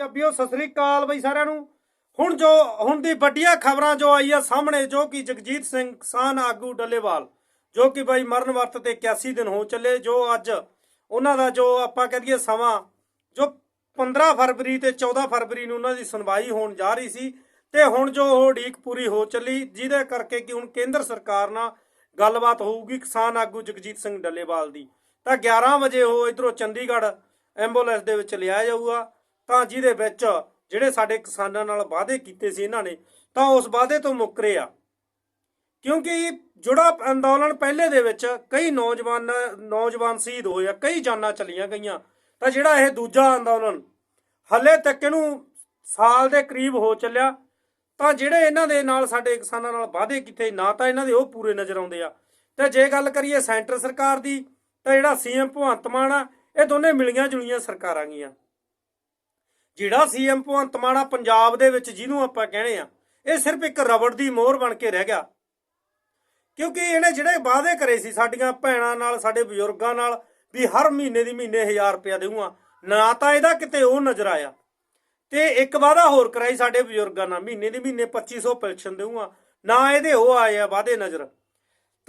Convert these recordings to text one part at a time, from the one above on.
ਪੰਜਾਬੀਓ, ਸਤਿ ਸ੍ਰੀ ਅਕਾਲ ਬਈ ਸਾਰਿਆਂ ਨੂੰ। ਹੁਣ ਜੋ, ਹੁਣ ਦੀ ਵੱਡੀਆਂ ਖਬਰਾਂ ਜੋ ਆਈ ਆ ਸਾਹਮਣੇ, ਜੋ ਕਿ ਜਗਜੀਤ ਸਿੰਘ ਕਿਸਾਨ ਆਗੂ ਡੱਲੇਵਾਲ, ਜੋ ਕਿ ਬਈ ਮਰਨ ਵਰਤ ਤੇ 81 ਦਿਨ ਹੋ ਚੱਲੇ, ਜੋ ਅੱਜ ਉਹਨਾਂ ਦਾ ਜੋ ਆਪਾਂ ਕਹਿ ਦਈਏ ਸਮਾਂ, ਜੋ 15 ਫਰਵਰੀ ਤੇ 14 ਫਰਵਰੀ ਨੂੰ ਉਹਨਾਂ ਦੀ ਸੁਣਵਾਈ ਹੋਣ ਜਾ ਰਹੀ ਸੀ, ਤੇ ਹੁਣ ਜੋ ਉਹ ਉਡੀਕ ਪੂਰੀ ਹੋ ਚੱਲੀ, ਜਿਹਦੇ ਕਰਕੇ ਕਿ ਹੁਣ ਕੇਂਦਰ ਸਰਕਾਰ ਨਾਲ ਗੱਲਬਾਤ ਹੋਊਗੀ ਕਿਸਾਨ ਆਗੂ ਜਗਜੀਤ ਸਿੰਘ ਡੱਲੇਵਾਲ ਦੀ। ਤਾਂ 11 ਵਜੇ ਉਹ ਇਧਰੋਂ ਚੰਡੀਗੜ੍ਹ ਐਂਬੂਲੈਂਸ ਦੇ ਵਿੱਚ ਲਿਆ ਜਾਊਗਾ। ਤਾਂ ਜਿਹਦੇ ਵਿੱਚ ਜਿਹੜੇ ਸਾਡੇ ਕਿਸਾਨਾਂ ਨਾਲ ਵਾਅਦੇ ਕੀਤੇ ਸੀ ਇਹਨਾਂ ਨੇ, ਤਾਂ ਉਸ ਵਾਅਦੇ ਤੋਂ ਮੁੱਕਰੇ ਆ। ਕਿਉਂਕਿ ਜਿਹੜਾ ਅੰਦੋਲਨ ਪਹਿਲੇ ਦੇ ਵਿੱਚ ਕਈ ਨੌਜਵਾਨ ਨੌਜਵਾਨ ਸ਼ਹੀਦ ਹੋਏ ਆ, ਕਈ ਜਾਨਾਂ ਚਲੀਆਂ ਗਈਆਂ। ਤਾਂ ਜਿਹੜਾ ਇਹ ਦੂਜਾ ਅੰਦੋਲਨ ਹੱਲੇ ਤੱਕ ਇਹਨੂੰ ਸਾਲ ਦੇ ਕਰੀਬ ਹੋ ਚੱਲਿਆ, ਤਾਂ ਜਿਹੜੇ ਇਹਨਾਂ ਦੇ ਨਾਲ ਸਾਡੇ ਕਿਸਾਨਾਂ ਨਾਲ ਵਾਅਦੇ ਕੀਤੇ, ਨਾ ਤਾਂ ਇਹਨਾਂ ਦੇ ਉਹ ਪੂਰੇ ਨਜ਼ਰ ਆਉਂਦੇ ਆ। ਤੇ ਜੇ ਗੱਲ ਕਰੀਏ ਸੈਂਟਰ ਸਰਕਾਰ ਦੀ, ਤਾਂ ਜਿਹੜਾ ਸੀਐਮ ਭਗਵੰਤ ਮਾਨ ਆ, ਇਹ ਦੋਨੇ ਮਿਲੀਆਂ ਜੁਲੀਆਂ ਸਰਕਾਰਾਂ ਗੀਆਂ। ਜਿਹੜਾ ਸੀਐਮ ਭਗਵੰਤ ਮਾਨ ਆ ਪੰਜਾਬ ਦੇ ਵਿੱਚ ਜਿਹਨੂੰ ਆਪਾਂ ਕਹਿੰਦੇ ਆ, ਇਹ ਸਿਰਫ ਇੱਕ ਰਬੜ ਦੀ ਮੋਹਰ ਬਣ ਕੇ ਰਹਿ ਗਿਆ। ਕਿਉਂਕਿ ਇਹਨੇ ਜਿਹੜੇ ਵਾਅਦੇ ਕਰੇ ਸੀ ਸਾਡੀਆਂ ਭੈਣਾਂ ਨਾਲ, ਸਾਡੇ ਬਜ਼ੁਰਗਾਂ ਨਾਲ, ਵੀ ਹਰ ਮਹੀਨੇ ਦੀ ਮਹੀਨੇ 1000 ਰੁਪਇਆ ਦੇਊਗਾ, ਨਾ ਤਾਂ ਇਹਦਾ ਕਿਤੇ ਉਹ ਨਜ਼ਰ ਆਇਆ। ਤੇ ਇੱਕ ਵਾਅਦਾ ਹੋਰ ਕਰਾਈ ਸਾਡੇ ਬਜ਼ੁਰਗਾਂ ਨਾਲ, ਮਹੀਨੇ ਦੀ ਮਹੀਨੇ 2500 ਪੈਨਸ਼ਨ ਦੇਊਗਾ, ਨਾ ਇਹਦੇ ਉਹ ਆਏ ਆ ਵਾਅਦੇ ਨਜ਼ਰ।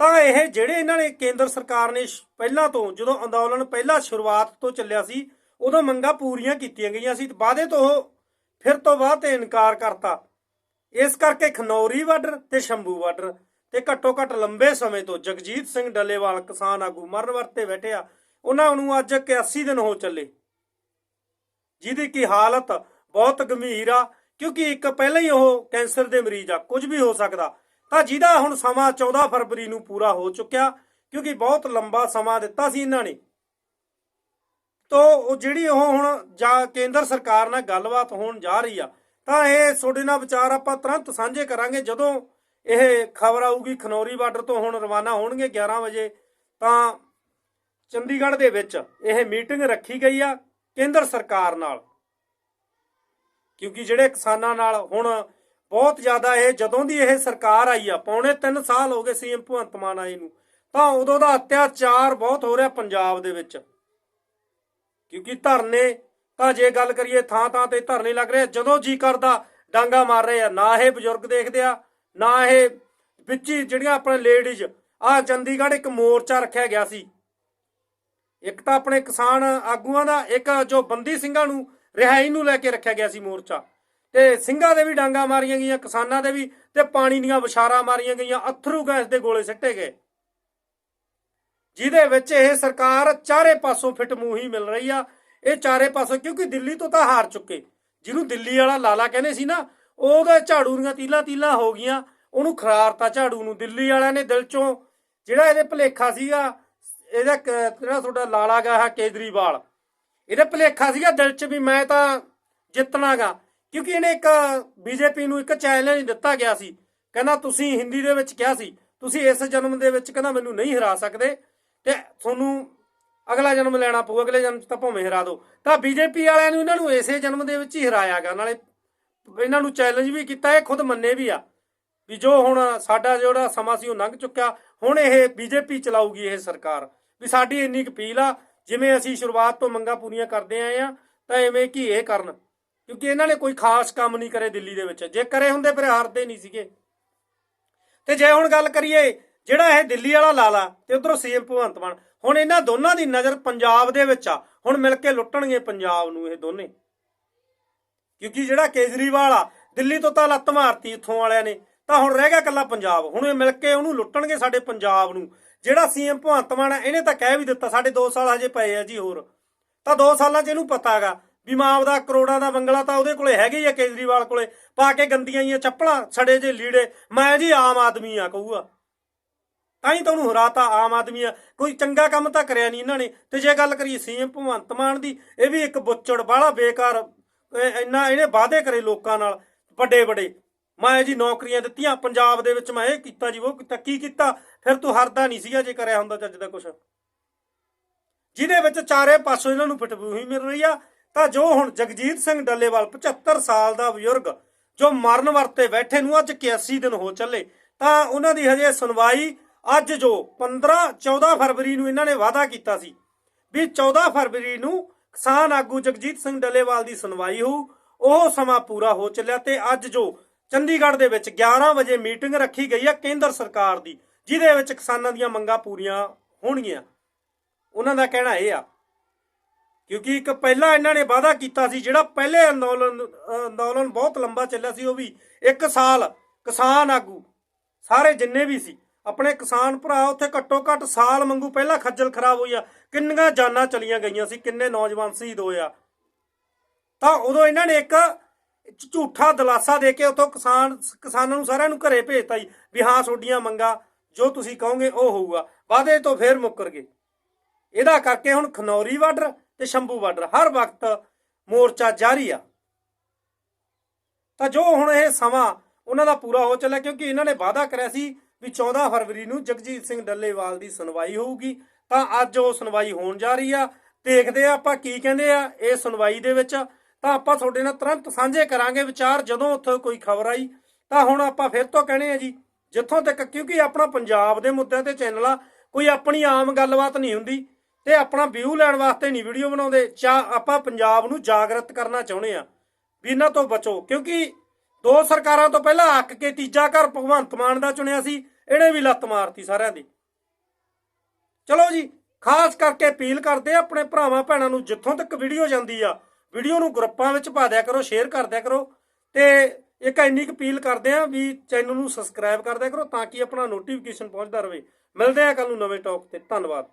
ਤਾਂ ਇਹ ਜਿਹੜੇ ਇਹਨਾਂ ਨੇ ਕੇਂਦਰ ਸਰਕਾਰ ਨੇ ਪਹਿਲਾਂ ਤੋਂ, ਜਦੋਂ ਅੰਦੋਲਨ ਪਹਿਲਾਂ ਸ਼ੁਰੂਆਤ ਤੋਂ ਚੱਲਿਆ ਸੀ ਉਦੋਂ ਮੰਗਾਂ ਪੂਰੀਆਂ ਕੀਤੀਆਂ ਗਈਆਂ ਸੀ ਵਾਅਦੇ ਤੋਂ ਉਹ ਫਿਰ ਤੋਂ ਬਾਅਦ ਤੇ ਇਨਕਾਰ ਕਰਤਾ। ਇਸ ਕਰਕੇ ਖਨੌਰੀ ਬਾਰਡਰ ਤੇ ਸ਼ੰਭੂ ਬਾਰਡਰ ਤੇ ਘੱਟੋ ਘੱਟ ਲੰਬੇ ਸਮੇਂ ਤੋਂ ਜਗਜੀਤ ਸਿੰਘ ਡੱਲੇਵਾਲ ਕਿਸਾਨ ਆਗੂ ਮਰਨ ਵਰਤੇ ਬੈਠੇ ਆ। ਉਹਨਾਂ ਨੂੰ ਅੱਜ 81 ਦਿਨ ਹੋ ਚੱਲੇ। ਜਿਹਦੀ ਕੀ ਹਾਲਤ ਬਹੁਤ ਗੰਭੀਰ ਆ, ਕਿਉਂਕਿ ਇੱਕ ਪਹਿਲਾਂ ਹੀ ਉਹ ਕੈਂਸਰ ਦੇ ਮਰੀਜ਼ ਆ, ਕੁਝ ਵੀ ਹੋ ਸਕਦਾ। ਤਾਂ ਜਿਹਦਾ ਹੁਣ ਸਮਾਂ 14 ਫਰਵਰੀ ਨੂੰ ਪੂਰਾ ਹੋ ਚੁੱਕਿਆ, ਕਿਉਂਕਿ ਬਹੁਤ ਲੰਬਾ ਸਮਾਂ ਦਿੱਤਾ ਸੀ ਇਹਨਾਂ ਨੇ। ਤੋ ਉਹ ਜਿਹੜੀ ਉਹ ਹੁਣ ਜਾ ਕੇਂਦਰ ਸਰਕਾਰ ਨਾਲ ਗੱਲਬਾਤ ਹੋਣ ਜਾ ਰਹੀ ਆ, ਤਾਂ ਇਹ ਤੁਹਾਡੇ ਨਾਲ ਵਿਚਾਰ ਆਪਾਂ ਤੁਰੰਤ ਸਾਂਝੇ ਕਰਾਂਗੇ। ਜਦੋਂ ਇਹ ਖਬਰ ਆਊਗੀ ਖਨੌਰੀ ਬਾਰਡਰ ਤੋਂ ਹੁਣ ਰਵਾਨਾ ਹੋਣਗੇ 11 ਵਜੇ, ਤਾਂ ਚੰਡੀਗੜ੍ਹ ਦੇ ਵਿੱਚ ਇਹ ਮੀਟਿੰਗ ਰੱਖੀ ਗਈ ਆ ਕੇਂਦਰ ਸਰਕਾਰ ਨਾਲ। ਕਿਉਂਕਿ ਜਿਹੜੇ ਕਿਸਾਨਾਂ ਨਾਲ ਹੁਣ ਬਹੁਤ ਜ਼ਿਆਦਾ ਇਹ ਜਦੋਂ ਦੀ ਇਹ ਸਰਕਾਰ ਆਈ ਆ, ਪੌਣੇ 3 ਸਾਲ ਹੋ ਗਏ ਸੀਐਮ ਭਗਵੰਤ ਮਾਨ ਆਏ ਨੂੰ, ਤਾਂ ਉਦੋਂ ਦਾ ਅਤਿਆਚਾਰ ਬਹੁਤ ਹੋ ਰਿਹਾ ਪੰਜਾਬ ਦੇ ਵਿੱਚ। ਕਿਉਂਕਿ ਧਰਨੇ ਤਾਂ ਜੇ ਗੱਲ ਕਰੀਏ ਥਾਂ ਥਾਂ ਤੇ ਧਰਨੇ ਲੱਗ ਰਹੇ ਜਦੋਂ ਜੀ ਕਰਦਾ, ਡਾਂਗਾ ਮਾਰ ਰਹੇ ਆ। ਨਾ ਇਹ ਬਜ਼ੁਰਗ ਦੇਖਦੇ ਆ, ਨਾ ਇਹ ਵਿੱਚ ਜਿਹੜੀਆਂ ਆਪਣੇ ਲੇਡੀਜ਼ ਆ ਚੰਡੀਗੜ੍ਹ ਇੱਕ ਮੋਰਚਾ ਰੱਖਿਆ ਗਿਆ ਸੀ। ਇੱਕ ਤਾਂ ਆਪਣੇ ਕਿਸਾਨ ਆਗੂਆਂ ਦਾ, ਇੱਕ ਜੋ ਬੰਦੀ ਸਿੰਘਾਂ ਨੂੰ ਰਿਹਾਈ ਨੂੰ ਲੈ ਕੇ ਰੱਖਿਆ ਗਿਆ ਸੀ ਮੋਰਚਾ। ਤੇ ਸਿੰਘਾਂ ਦੇ ਵੀ ਡਾਂਗਾ ਮਾਰੀਆਂ ਗਈਆਂ, ਕਿਸਾਨਾਂ ਦੇ ਵੀ, ਤੇ ਪਾਣੀ ਦੀਆਂ ਵਿਸ਼ਾਰਾਂ ਮਾਰੀਆਂ ਗਈਆਂ, ਅਥਰੂ ਗੈਸ ਦੇ ਗੋਲੇ ਸਿੱਟੇ ਗਏ। ਜਿਹਦੇ ਵਿੱਚ ਇਹ ਸਰਕਾਰ ਚਾਰੇ ਪਾਸੋਂ ਫਿੱਟ ਮੂਹੀ ਮਿਲ ਰਹੀ ਆ। ਇਹ ਚਾਰੇ ਪਾਸੋਂ, ਕਿਉਂਕਿ ਦਿੱਲੀ ਤੋਂ ਤਾਂ ਹਾਰ ਚੁੱਕੇ। ਜਿਹਨੂੰ ਦਿੱਲੀ ਵਾਲਾ ਲਾਲਾ ਕਹਿੰਦੇ ਸੀ ਨਾ, ਉਹਦੇ ਝਾੜੂ ਦੀਆਂ ਤੀਲਾ ਤੀਲਾ ਹੋ ਗਈਆਂ। ਉਹਨੂੰ ਖਰਾਰਤਾ ਝਾੜੂ ਨੂੰ। ਦਿੱਲੀ ਵਾਲਿਆਂ ਨੇ ਦਿਲ ਚੋਂ ਜਿਹੜਾ ਇਹਦੇ ਭਲੇਖਾ ਸੀਗਾ, ਇਹਦਾ ਜਿਹੜਾ ਤੁਹਾਡਾ ਲਾਲਾ ਗਾ ਹੈ ਕੇਜਰੀਵਾਲ, ਇਹਦੇ ਭਲੇਖਾ ਸੀਗਾ ਦਿਲ 'ਚ ਵੀ ਮੈਂ ਤਾਂ ਜਿੱਤਣਾਗਾ। ਕਿਉਂਕਿ ਇਹਨੇ ਇੱਕ ਬੀਜੇਪੀ ਨੂੰ ਇੱਕ ਚੈਲੰਜ ਦਿੱਤਾ ਗਿਆ ਸੀ। ਕਹਿੰਦਾ, ਤੁਸੀਂ ਹਿੰਦੀ ਦੇ ਵਿੱਚ ਕਿਹਾ ਸੀ। ਤੁਸੀਂ ਇਸ ਜਨਮ ਦੇ ਵਿੱਚ ਕਹਿੰਦਾ ਮੈਨੂੰ ਨਹੀਂ ਹਰਾ ਸਕਦੇ। ਤੇ ਤੁਹਾਨੂੰ ਅਗਲਾ ਜਨਮ ਲੈਣਾ ਪਊ, ਅਗਲੇ ਜਨਮ ਤਾਂ ਭਾਵੇਂ ਹਰਾ ਦੋ। ਤਾਂ ਬੀਜੇਪੀ ਵਾਲਿਆਂ ਨੇ ਇਹਨਾਂ ਨੂੰ ਇਸੇ ਜਨਮ ਦੇ ਵਿੱਚ ਹੀ ਹਰਾਇਆਗਾ, ਨਾਲੇ ਇਹਨਾਂ ਨੂੰ ਚੈਲੰਜ ਵੀ ਕੀਤਾ, ਇਹ ਖੁਦ ਮੰਨੇ ਵੀ ਆ ਵੀ ਜੋ ਹੁਣ ਸਾਡਾ ਜਿਹੜਾ ਸਮਾਂ ਸੀ ਉਹ ਲੰਘ ਚੁੱਕਿਆ, ਹੁਣ ਇਹ ਬੀਜੇਪੀ ਚਲਾਊਗੀ ਇਹ ਸਰਕਾਰ। ਵੀ ਸਾਡੀ ਇੰਨੀ ਕੁ ਅਪੀਲ ਆ, ਜਿਵੇਂ ਅਸੀਂ ਸ਼ੁਰੂਆਤ ਤੋਂ ਮੰਗਾਂ ਪੂਰੀਆਂ ਕਰਦੇ ਆਏ ਆ, ਤਾਂ ਐਵੇਂ ਕੀ ਇਹ ਕਰਨ? ਕਿਉਂਕਿ ਇਹਨਾਂ ਨੇ ਕੋਈ ਖਾਸ ਕੰਮ ਨਹੀਂ ਕਰੇ ਦਿੱਲੀ ਦੇ ਵਿੱਚ। ਜੇ ਕਰੇ ਹੁੰਦੇ ਫਿਰ ਹਾਰਦੇ ਨਹੀਂ ਸੀਗੇ। ਤੇ ਜੇ ਹੁਣ ਗੱਲ ਕਰੀਏ ਜਿਹੜਾ ਇਹ ਦਿੱਲੀ ਵਾਲਾ ਲਾਲਾ ਤੇ ਉਧਰੋਂ ਸੀਐਮ ਭਗਵੰਤ ਮਾਨ। ਹੁਣ ਇਹਨਾਂ ਦੋਨਾਂ ਦੀ ਨਜ਼ਰ ਪੰਜਾਬ ਦੇ ਵਿੱਚ ਆ। ਹੁਣ ਮਿਲ ਕੇ ਲੁੱਟਣਗੇ ਪੰਜਾਬ ਨੂੰ ਇਹ ਦੋਨੇ। ਕਿਉਂਕਿ ਜਿਹੜਾ ਕੇਜਰੀਵਾਲ ਆ, ਦਿੱਲੀ ਤੋਂ ਤਾਂ ਲੱਤ ਮਾਰਤੀ ਇੱਥੋਂ ਵਾਲਿਆਂ ਨੇ। ਤਾਂ ਹੁਣ ਰਹਿ ਗਿਆ ਕੱਲਾ ਪੰਜਾਬ। ਹੁਣ ਇਹ ਮਿਲ ਕੇ ਉਹਨੂੰ ਲੁੱਟਣਗੇ ਸਾਡੇ ਪੰਜਾਬ ਨੂੰ। ਜਿਹੜਾ ਸੀਐਮ ਭਗਵੰਤ ਮਾਨ ਆ, ਇਹਨੇ ਤਾਂ ਕਹਿ ਵੀ ਦਿੱਤਾ, ਸਾਡੇ 2 ਸਾਲ ਹਜੇ ਪਏ ਆ ਜੀ ਹੋਰ। ਤਾਂ 2 ਸਾਲਾਂ 'ਚ ਇਹਨੂੰ ਪਤਾਗਾ ਵੀ ਮਾਂ ਦਾ ਕਰੋੜਾਂ ਦਾ ਬੰਗਲਾ ਤਾਂ ਉਹਦੇ ਕੋਲੇ ਹੈਗੇ ਹੀ ਆ ਕੇਜਰੀਵਾਲ ਕੋਲੇ। ਪਾ ਕੇ ਗੰਦੀਆਂ ਹੀ ਚੱਪਲਾਂ ਛੜੇ ਜੇ ਲੀੜੇ। ਮੈਂ ਜੀ ਆਮ ਆਦਮੀ ਆ, ਕਹੂਗਾ। ਤਾਂ ਹੀ ਤਾਂ ਉਹਨੂੰ ਹਰਾਤਾ ਆਮ ਆਦਮੀ ਆ। ਕੋਈ ਚੰਗਾ ਕੰਮ ਤਾਂ ਕਰਿਆ ਨਹੀਂ ਇਹਨਾਂ ਨੇ। ਤੇ ਜੇ ਗੱਲ ਕਰੀਏ ਸੀਐਮ ਭਗਵੰਤ ਮਾਨ ਦੀ, ਇਹ ਵੀ ਇੱਕ ਬੁੱਚੜ ਬਾਹਲਾ ਬੇਕਾਰ ਇੰਨਾ ਇਹਨੇ ਵਾਅਦੇ ਕਰੇ ਲੋਕਾਂ ਨਾਲ, ਵੱਡੇ ਵੱਡੇ। ਮੈਂ ਜੀ ਨੌਕਰੀਆਂ ਦਿੱਤੀਆਂ, ਪੰਜਾਬ ਦੇ ਵਿੱਚ ਮੈਂ ਇਹ ਕੀਤਾ ਜੀ, ਉਹ ਕੀਤਾ, ਕੀ ਕੀਤਾ? ਫਿਰ ਤੂੰ ਹਰਦਾ ਨਹੀਂ ਸੀਗਾ ਜੇ ਕਰਿਆ ਹੁੰਦਾ ਚੱਜ ਦਾ ਕੁਛ। ਜਿਹਦੇ ਵਿੱਚ ਚਾਰੇ ਪਾਸੋਂ ਇਹਨਾਂ ਨੂੰ ਪਿਟਬੂਹੀ ਮਿਲ ਰਹੀ ਆ। ਤਾਂ ਜੋ ਹੁਣ ਜਗਜੀਤ ਸਿੰਘ ਡੱਲੇਵਾਲ 75 ਸਾਲ ਦਾ ਬਜ਼ੁਰਗ, ਜੋ ਮਰਨ ਵਰਤੇ ਬੈਠੇ ਨੂੰ ਅੱਜ 81 ਦਿਨ ਹੋ ਚੱਲੇ, ਤਾਂ ਉਹਨਾਂ ਦੀ ਹਜੇ ਸੁਣਵਾਈ ਅੱਜ ਜੋ 15 14 ਫਰਵਰੀ ਨੂੰ ਇਹਨਾਂ ਨੇ ਵਾਅਦਾ ਕੀਤਾ ਸੀ ਵੀ 14 ਫਰਵਰੀ ਨੂੰ ਕਿਸਾਨ ਆਗੂ ਜਗਜੀਤ ਸਿੰਘ ਡੱਲੇਵਾਲ ਦੀ ਸੁਣਵਾਈ ਹੋਊ, ਉਹ ਸਮਾਂ ਪੂਰਾ ਹੋ ਚੱਲਿਆ ਤੇ ਅੱਜ ਜੋ ਚੰਡੀਗੜ੍ਹ ਦੇ ਵਿੱਚ 11 ਵਜੇ ਮੀਟਿੰਗ ਰੱਖੀ ਗਈ ਹੈ ਕੇਂਦਰ ਸਰਕਾਰ ਦੀ, ਜਿਹਦੇ ਵਿੱਚ ਕਿਸਾਨਾਂ ਦੀਆਂ ਮੰਗਾਂ ਪੂਰੀਆਂ ਹੋਣਗੀਆਂ। ਉਹਨਾਂ ਦਾ ਕਹਿਣਾ ਇਹ ਆ, ਕਿਉਂਕਿ ਇੱਕ ਪਹਿਲਾਂ ਇਹਨਾਂ ਨੇ ਵਾਅਦਾ ਕੀਤਾ ਸੀ, ਜਿਹੜਾ ਪਹਿਲੇ ਅੰਦੋਲਨ ਅੰਦੋਲਨ ਬਹੁਤ ਲੰਬਾ ਚੱਲਿਆ ਸੀ, ਉਹ ਵੀ ਇੱਕ ਸਾਲ ਕਿਸਾਨ ਆਗੂ, ਸਾਰੇ ਜਿੰਨੇ ਵੀ ਸੀ ਆਪਣੇ ਕਿਸਾਨ ਭਰਾ ਉੱਥੇ ਘੱਟੋ ਘੱਟ ਸਾਲ ਮੰਗੂ ਪਹਿਲਾਂ ਖੱਜਲ ਖਰਾਬ ਹੋਈ ਆ। ਕਿੰਨੀਆਂ ਜਾਨਾਂ ਚਲੀਆਂ ਗਈਆਂ ਸੀ, ਕਿੰਨੇ ਨੌਜਵਾਨ ਸ਼ਹੀਦ ਹੋਏ ਆ। ਤਾਂ ਉਦੋਂ ਇਹਨਾਂ ਨੇ ਇੱਕ ਝੂਠਾ ਦਲਾਸਾ ਦੇ ਕੇ ਉਤੋਂ ਕਿਸਾਨ, ਕਿਸਾਨਾਂ ਨੂੰ ਸਾਰਿਆਂ ਨੂੰ ਘਰੇ ਭੇਜਤਾ ਜੀ, ਵੀ ਹਾਂ ਤੁਹਾਡੀਆਂ ਮੰਗਾਂ, ਜੋ ਤੁਸੀਂ ਕਹੋਗੇ ਉਹ ਹੋਊਗਾ। ਵਾਅਦੇ ਤੋਂ ਫੇਰ ਮੁੱਕਰ ਗਏ। ਇਹਦਾ ਕਰਕੇ ਹੁਣ ਖਨੌਰੀ ਬਾਰਡਰ ਤੇ ਸ਼ੰਭੂ ਬਾਰਡਰ, ਹਰ ਵਕਤ ਮੋਰਚਾ ਜਾਰੀ ਆ। ਤਾਂ ਜੋ ਹੁਣ ਇਹ ਸਮਾਂ ਉਹਨਾਂ ਦਾ ਪੂਰਾ ਹੋ ਚੱਲਿਆ, ਕਿਉਂਕਿ ਇਹਨਾਂ ਨੇ ਵਾਅਦਾ ਕਰਿਆ ਸੀ ਵੀ 14 ਫਰਵਰੀ ਨੂੰ ਜਗਜੀਤ ਸਿੰਘ ਡੱਲੇਵਾਲ ਦੀ ਸੁਣਵਾਈ ਹੋਊਗੀ, ਤਾਂ ਅੱਜ ਉਹ ਸੁਣਵਾਈ ਹੋਣ ਜਾ ਰਹੀ ਆ। ਦੇਖਦੇ ਆ ਆਪਾਂ ਕੀ ਕਹਿੰਦੇ ਆ ਇਹ ਸੁਣਵਾਈ ਦੇ ਵਿੱਚ। ਤਾਂ ਆਪਾਂ ਤੁਹਾਡੇ ਨਾਲ ਤੁਰੰਤ ਸਾਂਝੇ ਕਰਾਂਗੇ ਵਿਚਾਰ, ਜਦੋਂ ਉੱਥੇ ਕੋਈ ਖਬਰ ਆਈ। ਤਾਂ ਹੁਣ ਆਪਾਂ ਫਿਰ ਤੋਂ ਕਹਣੇ ਆ ਜੀ, ਜਿੱਥੋਂ ਤੱਕ ਕਿਉਂਕਿ ਆਪਣਾ ਪੰਜਾਬ ਦੇ ਮੁੱਦਿਆਂ ਤੇ ਚੈਨਲ ਆ, ਕੋਈ ਆਪਣੀ ਆਮ ਗੱਲਬਾਤ ਨਹੀਂ ਹੁੰਦੀ ਤੇ ਆਪਣਾ ਵਿਊ ਲੈਣ ਵਾਸਤੇ ਨਹੀਂ ਵੀਡੀਓ ਬਣਾਉਂਦੇ ਚਾ ਆਪਾਂ ਪੰਜਾਬ ਨੂੰ ਜਾਗਰਤ ਕਰਨਾ ਚਾਹੁੰਦੇ ਆ, ਵੀ ਇਹਨਾਂ ਤੋਂ ਬਚੋ। ਕਿਉਂਕਿ ਦੋ ਸਰਕਾਰਾਂ ਤੋਂ ਪਹਿਲਾਂ ਅੱਕ ਕੇ ਤੀਜਾ ਘਰ ਭਗਵੰਤ ਮਾਨ ਦਾ ਚੁਣਿਆ ਸੀ ਇਹਨੇ ਵੀ ਲੱਤ ਮਾਰਤੀ ਸਾਰਿਆਂ ਦੀ। ਚਲੋ ਜੀ, ਖਾਸ ਕਰਕੇ ਅਪੀਲ ਕਰਦੇ ਆ ਆਪਣੇ ਭਰਾਵਾਂ ਭੈਣਾਂ ਨੂੰ, ਜਿੱਥੋਂ ਤੱਕ ਵੀਡੀਓ ਜਾਂਦੀ ਆ, ਵੀਡੀਓ ਨੂੰ ਗਰੁੱਪਾਂ ਵਿੱਚ ਪਾ ਦਿਆ ਕਰੋ, ਸ਼ੇਅਰ ਕਰ ਦਿਆ ਕਰੋ ਤੇ ਇੱਕ ਇੰਨੀ ਕੁ ਅਪੀਲ ਕਰਦੇ ਆ ਵੀ ਚੈਨਲ ਨੂੰ ਸਬਸਕ੍ਰਾਈਬ ਕਰ ਦਿਆ ਕਰੋ ਤਾਂ ਕਿ ਆਪਣਾ ਨੋਟੀਫਿਕੇਸ਼ਨ ਪਹੁੰਚਦਾ ਰਹੇ। ਮਿਲਦੇ ਆ ਕੱਲ ਨੂੰ ਨਵੇਂ ਟੌਪ ਤੇ। ਧੰਨਵਾਦ।